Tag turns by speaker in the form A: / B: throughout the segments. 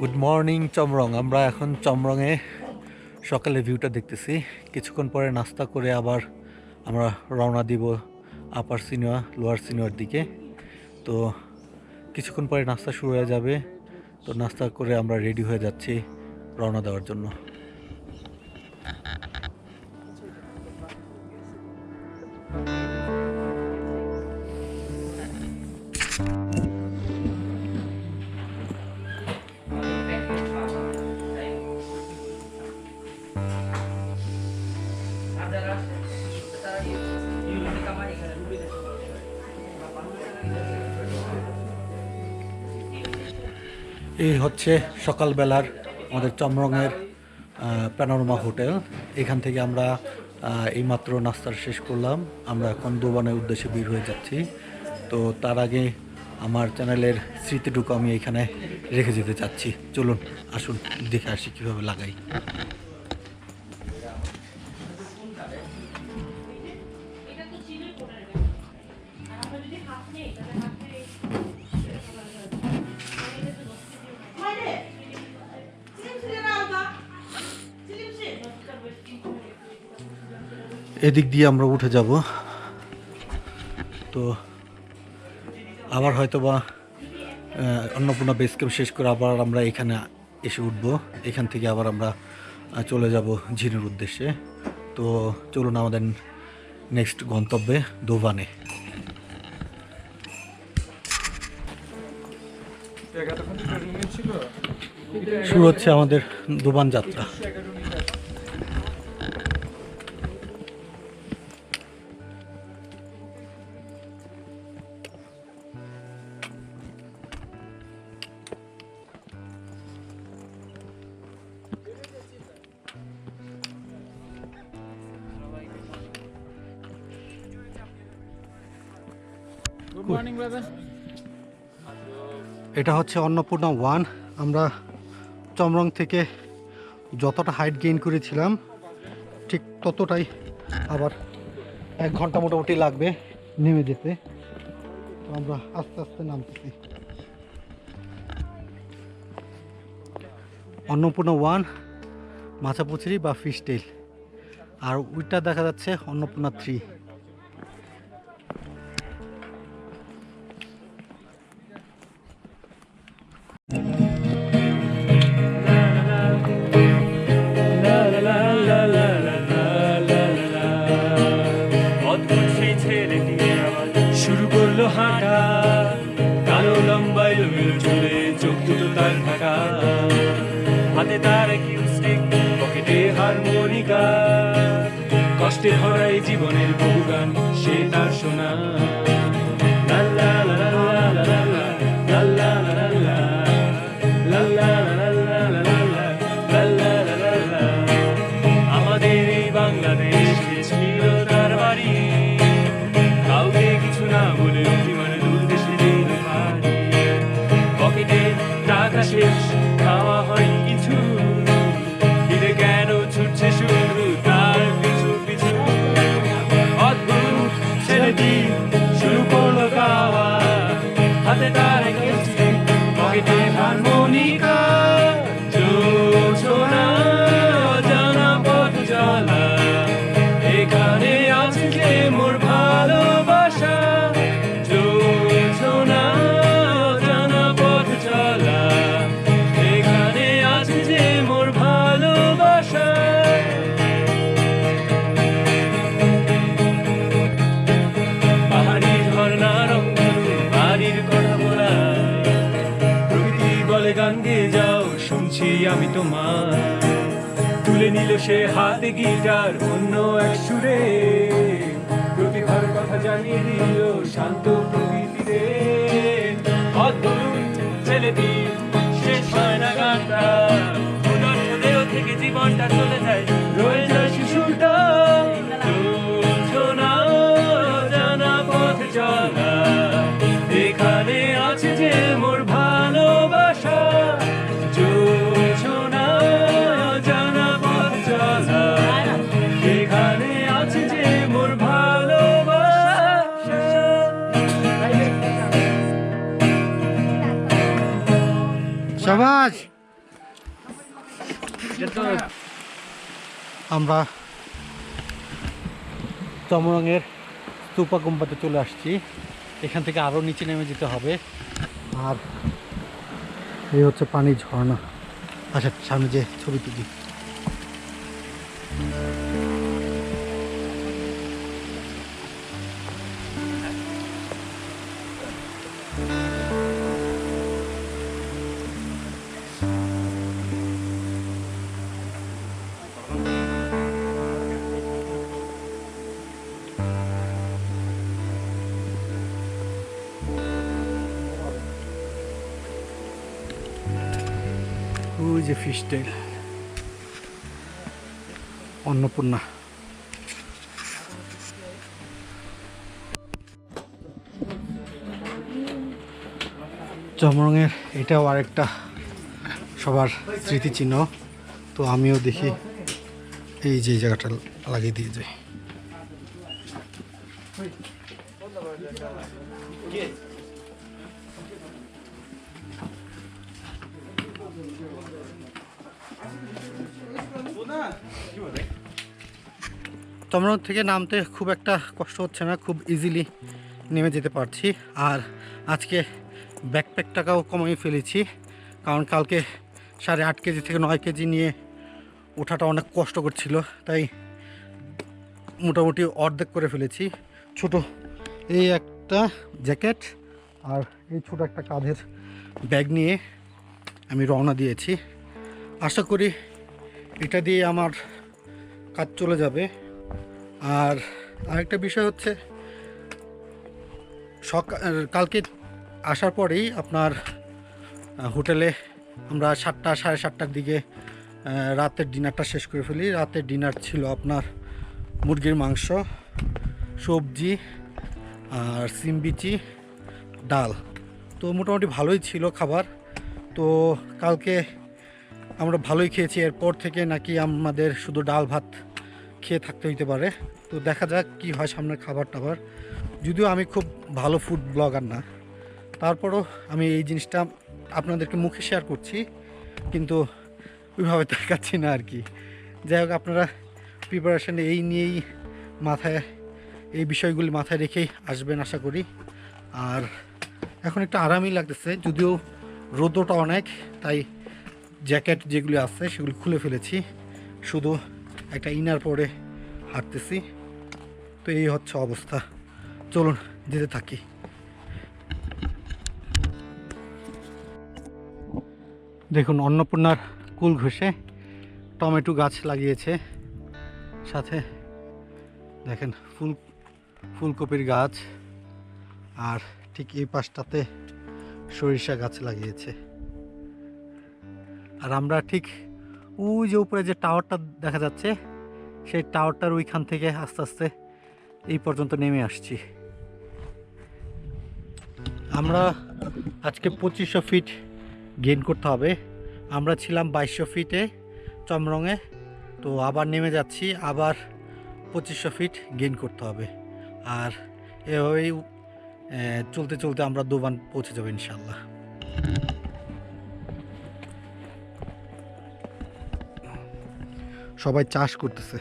A: Good morning Chomrong আমরা এখন চমরঙে সকালে ভিউটা দেখতেছি। কিছুক্ষণ পরে নাস্তা করে আবার আমরা রওনা দিব আপার সিনেমা লোয়ার সিনেমার দিকে। তো কিছুক্ষণ পরে নাস্তা শুরু হয়ে যাবে। তো নাস্তা করে আমরা রেডি হয়ে যাচ্ছি রওনা দেওয়ার জন্য। এই হচ্ছে সকালবেলার আমাদের চমরঙের প্যানোরমা হোটেল। এখান থেকে আমরা এই এইমাত্র নাস্তা শেষ করলাম। আমরা এখন দোবানের উদ্দেশ্যে বের হয়ে যাচ্ছি। তো তার আগে আমার চ্যানেলের স্মৃতিটুকু আমি এখানে রেখে যেতে চাচ্ছি। চলুন, আসুন, দেখে আসি কীভাবে লাগাই। এদিক দিয়ে আমরা উঠে যাব। তো আবার হয়তো বা অন্নপূর্ণা বেস ক্যাম্প শেষ করে আবার আমরা এখানে এসে উঠব। এখান থেকে আবার আমরা চলে যাব ঝিনুর উদ্দেশ্যে। তো চলুন আমাদের নেক্সট গন্তব্যে দোভানে। শুরু হচ্ছে আমাদের দোবান যাত্রা। এটা হচ্ছে অন্নপূর্ণা ওয়ান। আমরা চমরং থেকে যতটা হাইট গেইন করেছিলাম, ঠিক ততটাই আবার এক ঘণ্টা মোটামুটি লাগবে নেমে যেতে। আমরা আস্তে আস্তে নামতেছি। অন্নপূর্ণা ওয়ান মাছাপুচুরি বা ফিশ টেল আর ওইটা দেখা যাচ্ছে অন্নপূর্ণা থ্রি।
B: সেই ছেলেটি শুরু করল হাঁটা। কালো লম্বাই এলোমেলো চুলে, চোখ দুটো তার ঢাকা। হাতে তার কিউ স্টিক পকেটে হারমোনিকা কষ্টে ভরা জীবনের বহু গান সে তার শোনা গিটার অন্য এক সুরে। প্রতিভার কথা জানিয়ে দিল শান্ত
A: আমরা চমরঙের স্তূপা গুম্বাতে চলে আসছি। এখান থেকে আরও নিচে নেমে যেতে হবে। আর এই হচ্ছে পানি ঝর্ণা। আচ্ছা সামনে যে ছবি তুলি। টেল অন্নপূর্ণা। চমরঙের এটাও আরেকটা সবার স্মৃতিচিহ্ন। তো আমিও দেখি এই যে জায়গাটা লাগিয়ে দিয়ে যাই। চমরং থেকে নামতে খুব একটা কষ্ট হচ্ছে না, খুব ইজিলি নেমে যেতে পারছি। আর আজকে ব্যাকপ্যাকটাকেও কমিয়ে ফেলেছি, কারণ কালকে সাড়ে আট কেজি থেকে নয় কেজি নিয়ে ওঠাটা অনেক কষ্ট করছিল, তাই মোটামুটি অর্ধেক করে ফেলেছি। ছোট এই একটা জ্যাকেট আর এই ছোট একটা কাঁধের ব্যাগ নিয়ে আমি রওনা দিয়েছি। আশা করি এটা দিয়ে আমার কাজ চলে যাবে। আর আরেকটা বিষয় হচ্ছে সকাল কালকে আসার পরেই আপনার হোটেলে আমরা সাতটা, সাড়ে সাতটার দিকে রাতের ডিনারটা শেষ করে ফেলি। রাতের ডিনার ছিল আপনার মুরগির মাংস, সবজি আর সিম বিচি, ডাল। তো মোটামুটি ভালোই ছিল খাবার। তো কালকে আমরা ভালোই খেয়েছি। এরপর থেকে নাকি আমাদের শুধু ডাল, ভাত খেয়ে থাকতে হইতে পারে। তো দেখা যাক কি হয় সামনের খাবার টাবার। যদিও আমি খুব ভালো ফুড ব্লগার না। তারপরও আমি এই জিনিসটা আপনাদেরকে মুখে শেয়ার করছি, কিন্তু ওইভাবে দেখাচ্ছি না আর কি। যাই হোক, আপনারা প্রিপারেশান এই নিয়েই মাথায়, এই বিষয়গুলি মাথায় রেখেই আসবেন আশা করি। আর এখন একটু আরামই লাগতেছে, যদিও রোদটা অনেক, তাই জ্যাকেট যেগুলি আছে সেগুলি খুলে ফেলেছি। শুধু একটা ইনার পরে হাঁটতেছি। তো এই হচ্ছে অবস্থা। চলুন, যেতে থাকি। দেখুন, অন্নপূর্ণার কুল ঘষে টমেটো গাছ লাগিয়েছে। সাথে দেখেন, ফুল, ফুলকপির গাছ। আর ঠিক এই পাশটাতে সরিষা গাছ লাগিয়েছে। আর আমরা ঠিক ওই যে উপরে যে টাওয়ারটা দেখা যাচ্ছে, সেই টাওয়ারটার ওইখান থেকে আস্তে আস্তে এই পর্যন্ত নেমে আসছি। আমরা আজকে পঁচিশশো ফিট গেইন করতে হবে। আমরা ছিলাম বাইশশো ফিটে চমরঙে, তো আবার নেমে যাচ্ছি, আবার পঁচিশশো ফিট গেইন করতে হবে। আর এভাবেই চলতে চলতে আমরা দোবান পৌঁছে যাব ইনশাল্লাহ সবাই চাষ করতেছে।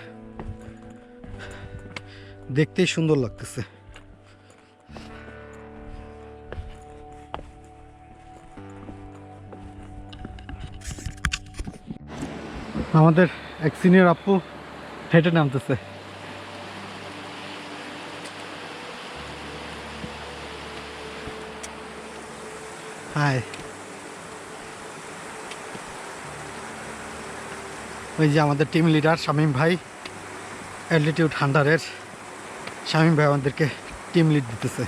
A: দেখতেই সুন্দর লাগতেছে। আমাদের এক সিনিয়র আপু হেঁটে নামতেছে। হাই ওই যে আমাদের টিম লিডার শামীম ভাই অ্যালটিটিউড হান্ডারের শামীম ভাই আমাদেরকে টিম লিড দিতেছে।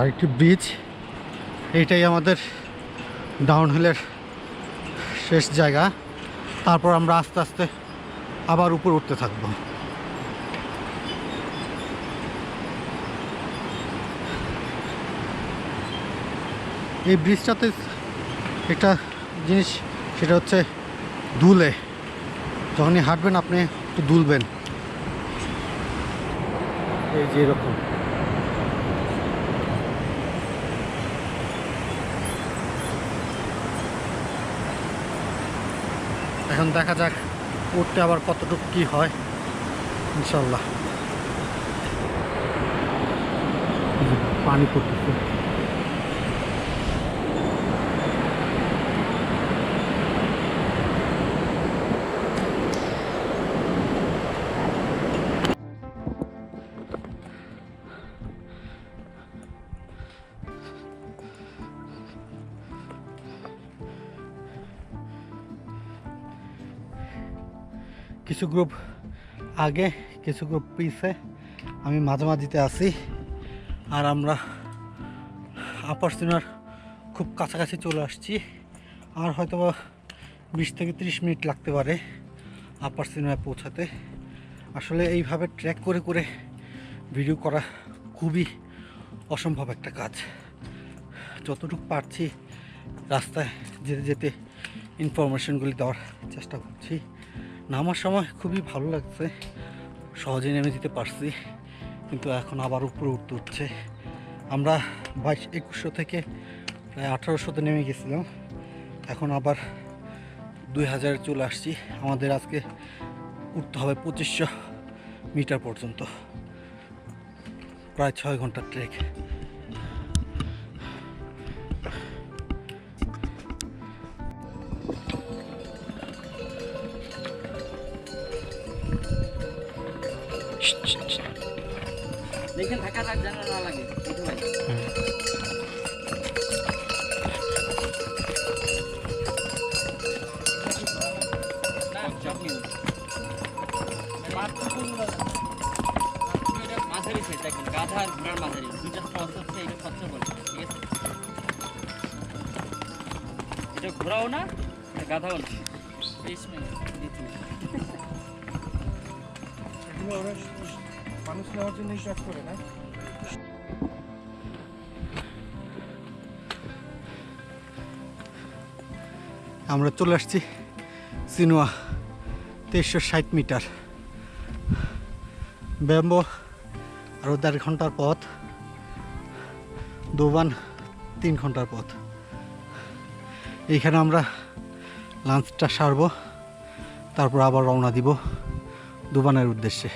A: আরেকটি ব্রিজ এইটাই আমাদের ডাউনহিলের শেষ জায়গা। তারপর আমরা আস্তে আস্তে আবার উপর উঠতে থাকব। এই ব্রিজটাতে একটা জিনিস, সেটা হচ্ছে দুলে। যখনই হাঁটবেন, আপনি একটু দুলবেন। এই যে এরকম। এখন দেখা যাক, উঠতে আবার কতটুকু কি হয়। ইনশাল্লাহ পানি পড়তেছে। কিছু গ্রুপ আগে, কিছু গ্রুপ পিছে আমি মাঝামাঝিতে আছি। আর আমরা আপার খুব কাছাকাছি চলে আসছি। আর হয়তো বা বিশ থেকে তিরিশ মিনিট লাগতে পারে আপার সিনেমায় পৌঁছাতে। আসলে এইভাবে ট্র্যাক করে করে ভিডিও করা খুবই অসম্ভব একটা কাজ। যতটুকু পারছি রাস্তায় যেতে যেতে ইনফরমেশনগুলি দেওয়ার চেষ্টা করছি। নামার সময় খুবই ভালো লাগছে। সহজে নেমে যেতে পারছি, কিন্তু এখন আবার উপরে উঠতে উঠছে আমরা বাইশ একুশশো থেকে প্রায় আঠারোশোতে নেমে গেছিলাম। এখন আবার দুই হাজারে চলে আসছি। আমাদের আজকে উঠতে হবে পঁচিশশো মিটার পর্যন্ত। প্রায় ছয় ঘণ্টার ট্রেক।
C: না? এটা গাধাও না বিশ মিনিট বিশ মিনিট
D: মানুষ নেওয়ার জন্য কাজ করে না?
A: আমরা চলে আসছি সিনোয়া তেইশশো ষাট মিটার। ব্যাম্বো আরও দেড় ঘণ্টার পথ দোবান তিন ঘণ্টার পথ। এইখানে আমরা লাঞ্চটা সারবো, তারপর আবার রওনা দিব দুবানের উদ্দেশ্যে।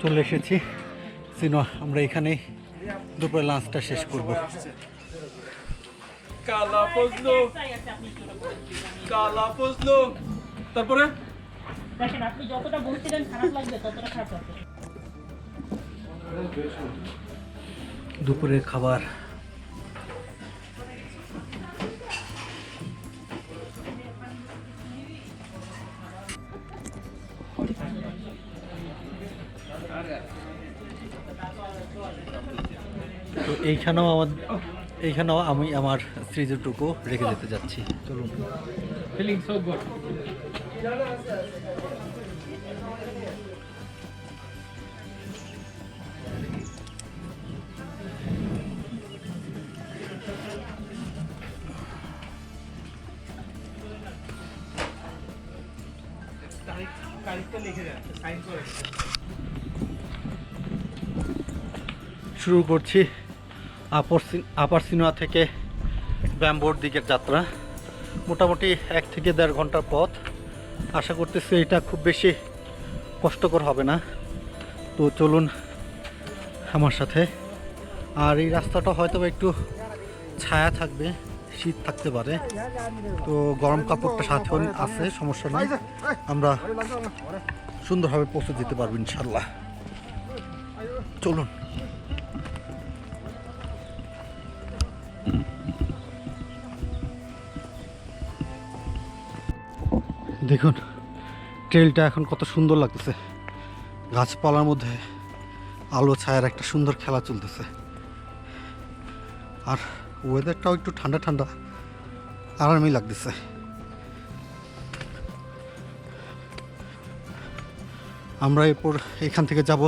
A: চলে এসেছি। সিনোয়া আমরা এখানেই দুপুরে লাঞ্চটা শেষ করব।
B: কালা ফজলো কালা ফজলো তারপরে?
E: দেখেন আপনি যতটা বলছিলেন খারাপ লাগবে ততটা খারাপ লাগবে।
A: দুপুরের খাবার এইখানেও আমার এইখানেও আমি আমার স্ত্রীজটুকু রেখে যেতে যাচ্ছি। চলুন। শুরু করছি। আপর সিনোয়া থেকে ব্যাম্বোর দিকের যাত্রা। মোটামুটি এক থেকে দেড় ঘণ্টার পথ। আশা করতেছি এটা খুব বেশি কষ্টকর হবে না। তো চলুন আমার সাথে। আর এই রাস্তাটা হয়তো একটু ছায়া থাকবে, শীত থাকতে পারে। তো গরম কাপড়টা সাথে আছে, সমস্যা নেই। আমরা সুন্দরভাবে পৌঁছে যেতে পারব ইনশাল্লাহ চলুন। দেখুন ট্রেলটা এখন কত সুন্দর লাগতেছে। গাছপালার মধ্যে আলো ছায়ার একটা সুন্দর খেলা চলতেছে। আর ওয়েদারটাও একটু ঠান্ডা ঠান্ডা, আরামই লাগতেছে। আমরা এরপর এখান থেকে যাব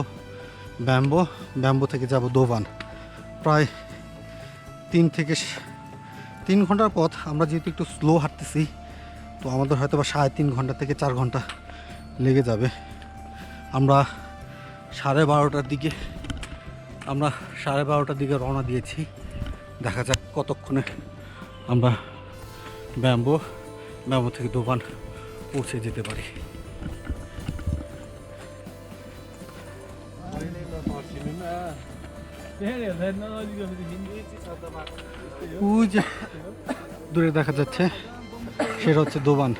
A: ব্যাম্বো ব্যাম্বো থেকে যাব দোবান। প্রায় তিন থেকে তিন ঘণ্টার পথ, আমরা যেহেতু একটু স্লো হাঁটতেছি তো আমাদের হয়তো বা সাড়ে তিন ঘণ্টা থেকে চার ঘণ্টা লেগে যাবে। আমরা সাড়ে বারোটার দিকে আমরা সাড়ে বারোটার দিকে রওনা দিয়েছি। দেখা যাক কতক্ষণে আমরা ব্যাম্বো ব্যাম্বো থেকে দোকান পৌঁছে যেতে পারি। দূরে দেখা যাচ্ছে। সেটা হচ্ছে দোবান।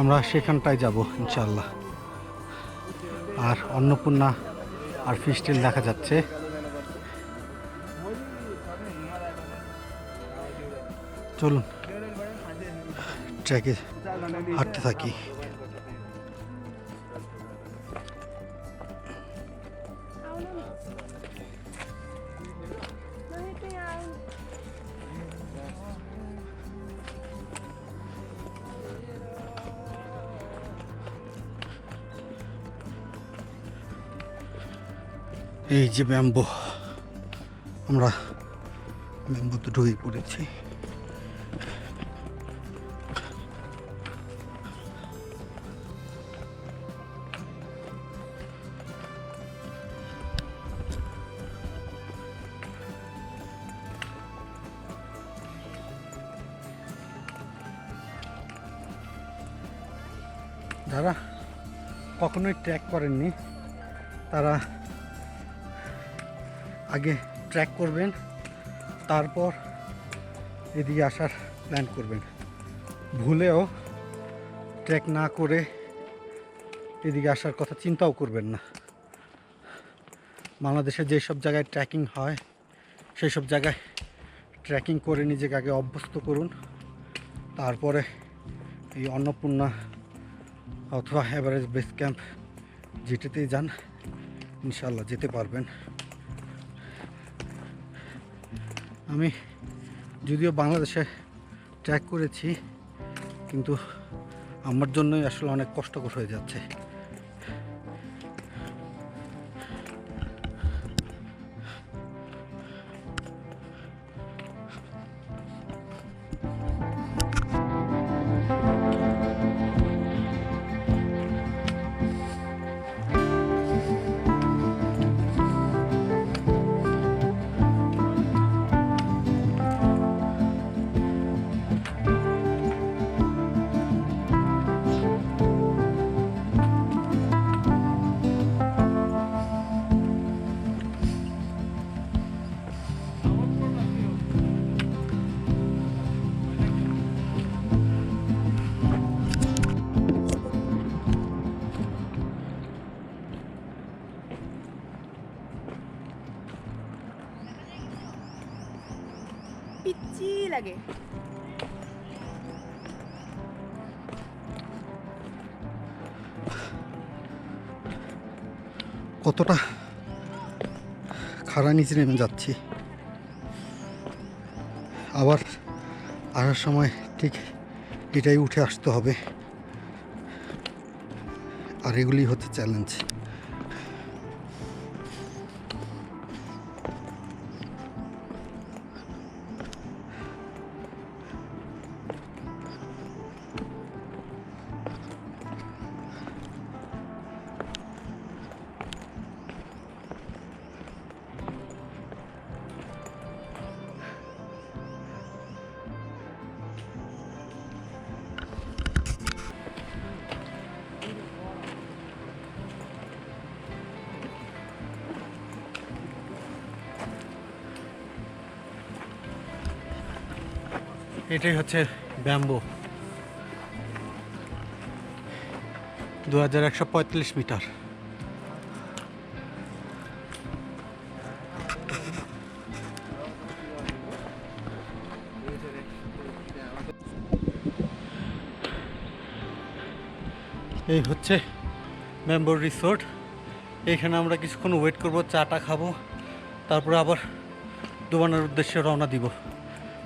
A: আমরা সেখানটায় যাব ইনশাল্লাহ আর অন্নপূর্ণা আর ফিস্টিল দেখা যাচ্ছে। চলুন, ট্র্যাকে হাঁটতে থাকি। এই যে ব্যাম্বো আমরা ব্যাম্বোতে ঢুকে পড়েছি। যারা কখনোই ট্র্যাক করেননি তারা আগে ট্র্যাক করবেন, তারপর এদিকে আসার প্ল্যান করবেন। ভুলেও ট্র্যাক না করে এদিকে আসার কথা চিন্তাও করবেন না। বাংলাদেশে যেসব জায়গায় ট্র্যাকিং হয়, সেই সব জায়গায় ট্র্যাকিং করে নিজেকে আগে অভ্যস্ত করুন। তারপরে এই অন্নপূর্ণা অথবা এভারেজ বেস ক্যাম্প যেটাতেই যান ইনশাল্লাহ যেতে পারবেন। আমি যদিও বাংলাদেশে ট্র্যাক করেছি কিন্তু আমার জন্যই আসলে অনেক কষ্টকর হয়ে যাচ্ছে। কতটা খাড়া নিচে নেমে যাচ্ছি। আবার আসার সময় ঠিক এটাই উঠে আসতে হবে। আর এগুলি হচ্ছে চ্যালেঞ্জ এটাই হচ্ছে ব্যাম্বো। দু হাজার একশো পঁয়তাল্লিশ মিটার। এই হচ্ছে ব্যাম্বোর রিসোর্ট। এখানে আমরা কিছুক্ষণ ওয়েট করব, চাটা খাব, তারপরে আবার দোবানের উদ্দেশ্যে রওনা দিব।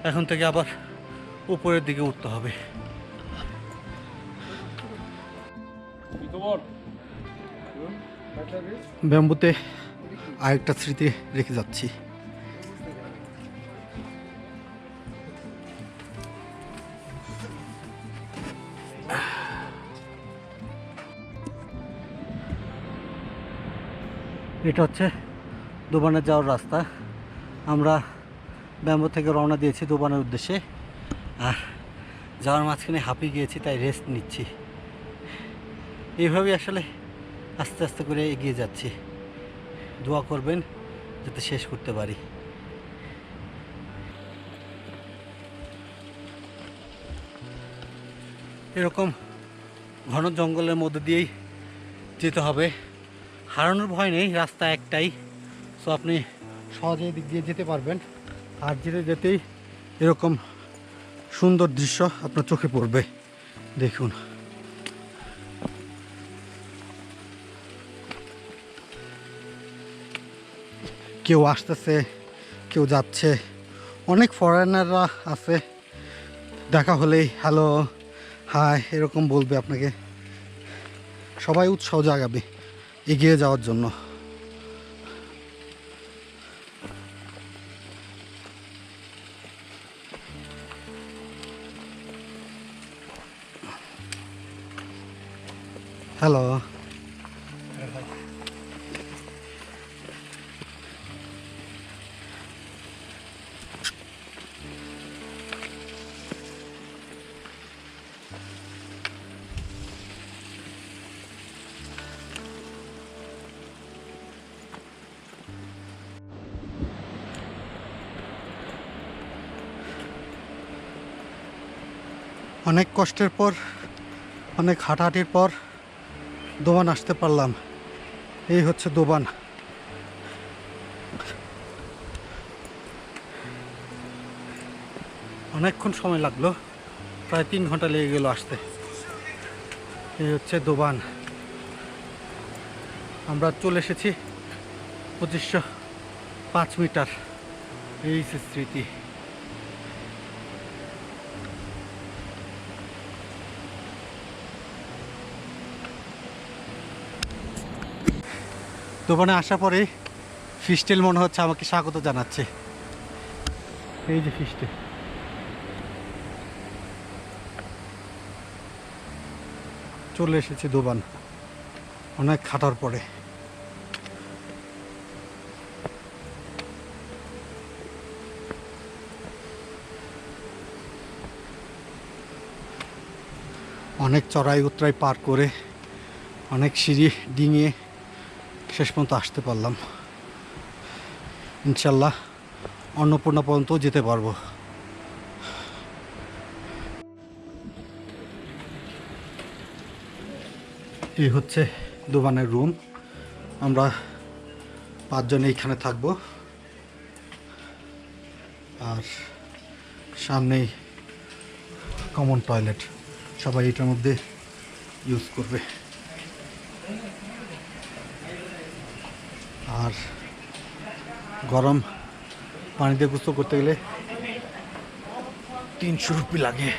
A: এখন থেকে আবার উপরের দিকে উঠতে হবে। ব্যাম্বুতে আরেকটা স্মৃতি রেখে যাচ্ছি। এটা হচ্ছে দোবানে যাওয়ার রাস্তা। আমরা ব্যাম্বু থেকে রওনা দিয়েছি দোবানের উদ্দেশ্যে। আর যাওয়ার মাঝখানে হাঁপিয়ে গিয়েছি, তাই রেস্ট নিচ্ছি। এইভাবেই আসলে আস্তে আস্তে করে এগিয়ে যাচ্ছি। দোয়া করবেন যাতে শেষ করতে পারি। এরকম ঘন জঙ্গলের মধ্যে দিয়েই যেতে হবে। হারানোর ভয় নেই, রাস্তা একটাই। সো আপনি সহজে দিক দিয়ে যেতে পারবেন। আর যেতে যেতেই এরকম সুন্দর দৃশ্য আপনার চোখে পড়বে। দেখুন। কেউ আসতেছে, কেউ যাচ্ছে। অনেক ফরেনাররা আছে। দেখা হলেই, হ্যালো, হাই, এরকম বলবে আপনাকে। সবাই উৎসাহ জাগাবে এগিয়ে যাওয়ার জন্য। হ্যালো অনেক কষ্টের পর অনেক হাঁটাহাঁটির পর দোবান আসতে পারলাম। এই হচ্ছে দোবান। অনেকক্ষণ সময় লাগল, প্রায় তিন ঘণ্টা লেগে গেল আসতে। এই হচ্ছে দোবান। আমরা চলে এসেছি পঁচিশশো পাঁচ মিটার। এই স্মৃতি। দোকানে আসার পরে ফিস্টেল মনে হচ্ছে আমাকে স্বাগত জানাচ্ছে। এই যে ফিস্টেল চলে এসেছি দোবান, অনেক খাটার পরে। অনেক চড়াই উতরাই পার করে, অনেক সিঁড়ি ডিঙিয়ে শেষ পর্যন্ত আসতে পারলাম। ইনশাল্লাহ অন্নপূর্ণা পর্যন্ত যেতে পারব। এই হচ্ছে দোবানের রুম। আমরা পাঁচজন এইখানে থাকব। আর সামনেই কমন টয়লেট সবাই এটার মধ্যে ইউজ করবে। আর গরম পানিতে গোসল করতে গেলে তিনশো রুপি লাগে।